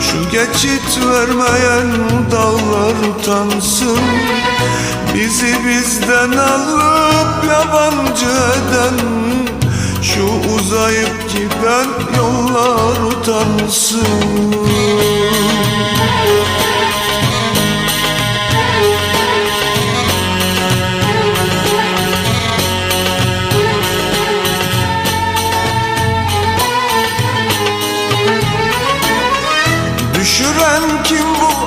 Şu geçit vermeyen dağlar utansın. Bizi bizden alıp yabancı eden Şu uzayıp giden yollar utansın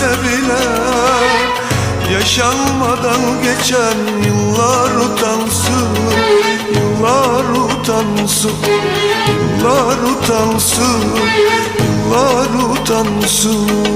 görmese bile Yaşanmadan geçen yıllar utansın Yıllar utansın Yıllar utansın Yıllar utansın, yıllar utansın.